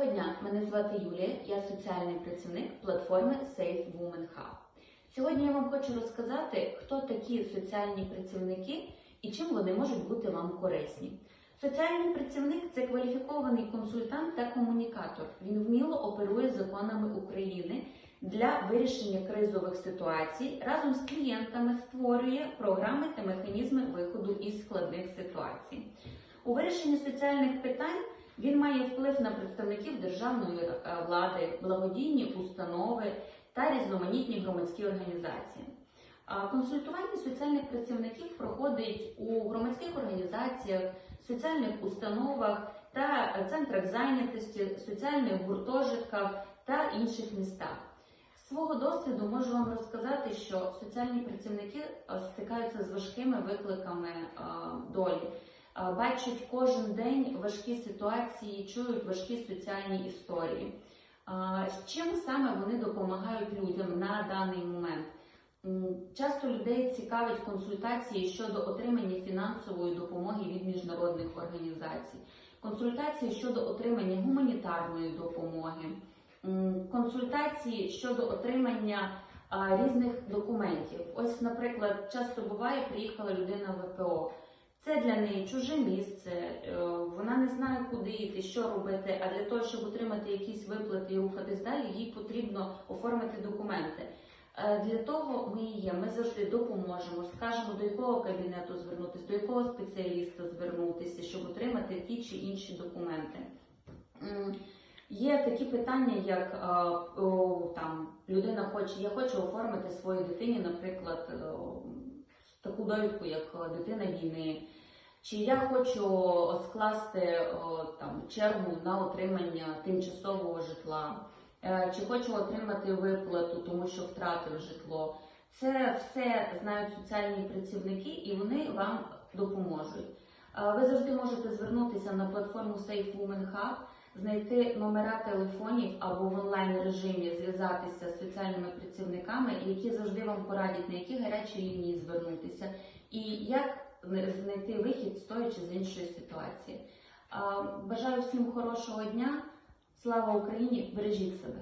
Мене звати Юлія, я соціальний працівник платформи Safe Women Hub. Сьогодні я вам хочу розказати, хто такі соціальні працівники і чим вони можуть бути вам корисні. Соціальний працівник це кваліфікований консультант та комунікатор. Він вміло оперує законами України для вирішення кризових ситуацій. Разом з клієнтами створює програми та механізми виходу із складних ситуацій. У вирішенні соціальних питань він має вплив на представників державної е, влади, благодійні установи та різноманітні громадські організації. Консультування соціальних працівників проходить у громадських організаціях, соціальних установах та центрах зайнятості, соціальних гуртожитках та інших містах. З свого досвіду можу вам розказати, що соціальні працівники е, стикаються з важкими викликами е, долі. Бачать кожен день важкі ситуації, чують важкі соціальні історії. З чим саме вони допомагають людям на даний момент? Часто людей цікавить консультації щодо отримання фінансової допомоги від міжнародних організацій, консультації щодо отримання гуманітарної допомоги, консультації щодо отримання різних документів. Ось, наприклад, часто буває, приїхала людина в ВПО. Для неї чуже місце, е, вона не знає, куди йти, що робити. А для того, щоб отримати якісь виплати і рухатись далі, їй потрібно оформити документи. Е, Для того ми є. Ми завжди допоможемо, скажемо до якого кабінету звернутися, до якого спеціаліста звернутися, щоб отримати ті чи інші документи. Є такі питання, як е, там людина хоче, я хочу оформити своїй дитині, наприклад, таку довідку, як дитина війни. Чи я хочу скласти там чергу на отримання тимчасового житла, Е, чи хочу отримати виплату, тому що втратив житло. Це все знають соціальні працівники і вони вам допоможуть. Е, Ви завжди можете звернутися на платформу Safe Women Hub, знайти номера телефонів або в онлайн режимі зв'язатися з соціальними працівниками, які завжди вам порадять, на які гарячі лінії звернутися, і як знайти вихід, з тої чи з іншої ситуації. Бажаю всім хорошого дня. Слава Україні! Бережіть себе!